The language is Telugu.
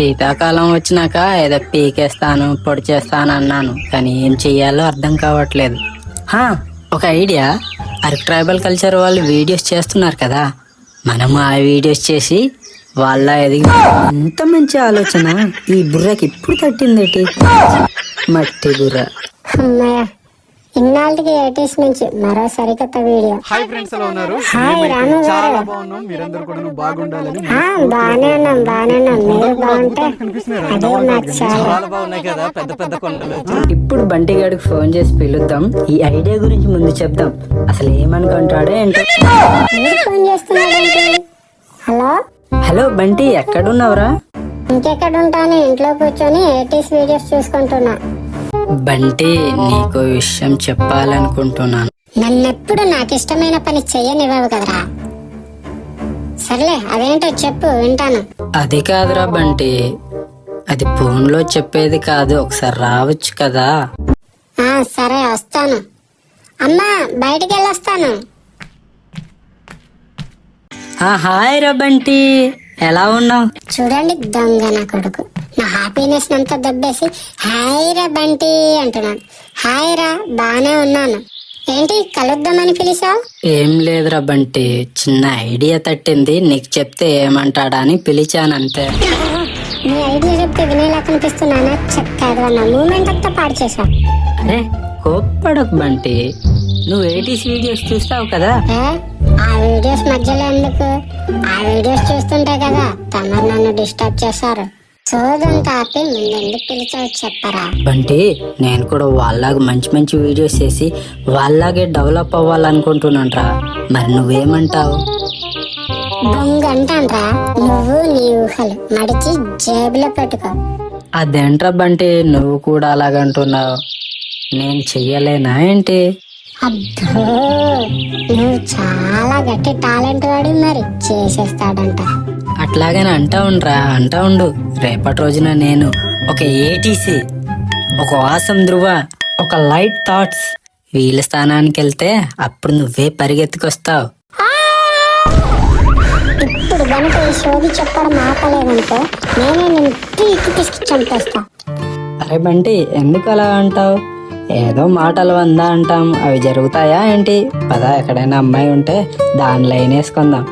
శీతాకాలం వచ్చినాక ఏదో పీకేస్తాను పొడి చేస్తాను అన్నాను కానీ ఏం చెయ్యాలో అర్థం కావట్లేదు. హా, ఒక ఐడియా. అరకు ట్రైబల్ కల్చర్ వాళ్ళు వీడియోస్ చేస్తున్నారు కదా. మనం ఆ వీడియోస్ చేసి వాళ్ళ ఎదిగి ఎంత మంచి ఆలోచన. ఈ బుర్రకి ఇప్పుడు తట్టిందేటి? మట్టి బుర్ర. అమ్మయ్య ఎయిటీస్ నుంచి మరో సరికొత్త వీడియో. హాయ్ ఫ్రెండ్స్ ఎలా ఉన్నారు? హాయ్ రాము గారు. చాలా బాగున్నాం. మీరందరూ కూడా బాగుండాలని ఆ, బాగానే ఉన్నాం బాగానే ఉన్నాం. మీరు బాగుంటే అదే నాకు చాలా. బాగున్నాయి కదా. పెద్ద పెద్ద కొండలు. ఇప్పుడు బంటి గారికి ఫోన్ చేసి పిలుద్దాం. ఈ ఐడియా గురించి ముందు చెప్దాం. అసలు ఏమనుకుంటాడో ఏంటో. మీరు ఫోన్ చేస్తున్నాడేంటి? హలో? హలో బంటి ఎక్కడున్నావురా? ఇంకెక్కడ ఉంటాను ఇంట్లో కూర్చొని ఎయిటీస్ వీడియోస్ చూసుకుంటున్నా. బంటి నీకు విషయం చెప్పాలనుకుంటున్నాను. నన్నెప్పుడు నాకు ఇష్టమైన పని చెయ్యనివ్వవు కదరా. సర్లే అదేంటో చెప్పు వింటాను. అది కాదురా బంటి. అది ఫోన్లో చెప్పేది కాదు ఒకసారి రావచ్చు కదా. ఆ సరే వస్తాను. అమ్మా బయటికి వెళ్ళొస్తాను ఆ హాయ్ రా బంటి. ఎలా ఉన్నావు? చూడండి దొంగ నా కొడుకు. నా హ్యాపీనెస్ అంతా దెబ్బేసి హాయ్ రా బంటి అంటున్నాను. హాయ్ రా బానే ఉన్నాను. ఏంటి కలుద్దామని పిలిచావు? ఏం లేదురా బంటి చిన్న ఐడియా తట్టింది. నీకు చెప్తే ఏమంటాడా అని పిలిచానంతే. నీ ఐడియా చెప్తే వినేలా కనిపిస్తున్నానా? అన్న మూమెంట్ అంతా పాడు చేశావు అరే కోప్పడకు బంటి. నువ్వు ఎయిటీస్ వీడియోస్ చూస్తావు కదా? ఏ? ఆ వీడియోస్ మధ్యలో ఎందుకు? ఆ వీడియోస్ చూస్తుంటే కదా తమరు నన్ను డిస్టర్బ్ చేశారు. పిలిచావు చెప్పరా? బంటి నేను కూడా వాళ్ళలాగా మంచి మంచి వీడియోస్ చేసి వాళ్ళలాగే డెవలప్ అవ్వాలనుకుంటున్నాను రా మరి నువ్వేమంటావు? నువ్వు నీ ఊహలు మడిచి జేబులో పెట్టుకో. అదేంట్రా బంటి నువ్వు కూడా అలాగంటున్నావు. నేను చెయ్యలేనా ఏంటి? అబ్బో నువ్వు చాలా గట్టి టాలెంట్ వాడి మరి చేసేస్తాడంట. అట్లాగని అంటా ఉండ్రా అంటా ఉండు. రేపటి రోజున నేను ఒక ఏటీసీ ఒక వాసం ధృవ ఒక లైట్ థాట్స్ వీళ్ళ స్థానానికి వెళ్తే అప్పుడు నువ్వే పరిగెత్తుకొస్తావు. ఇప్పుడు గనుక ఈ సోది చెప్పడం ఆపలేదనుకో నేనే నిన్ను పీకి పిసికి చంపేస్తా. అరే బంటి ఎందుకు అలా అంటావు? ఏదో మాటలు వందా అంటాం. అవి జరుగుతాయా ఏంటి? పద ఎక్కడైనా అమ్మాయి ఉంటే దాని లైన్ వేసుకుందాం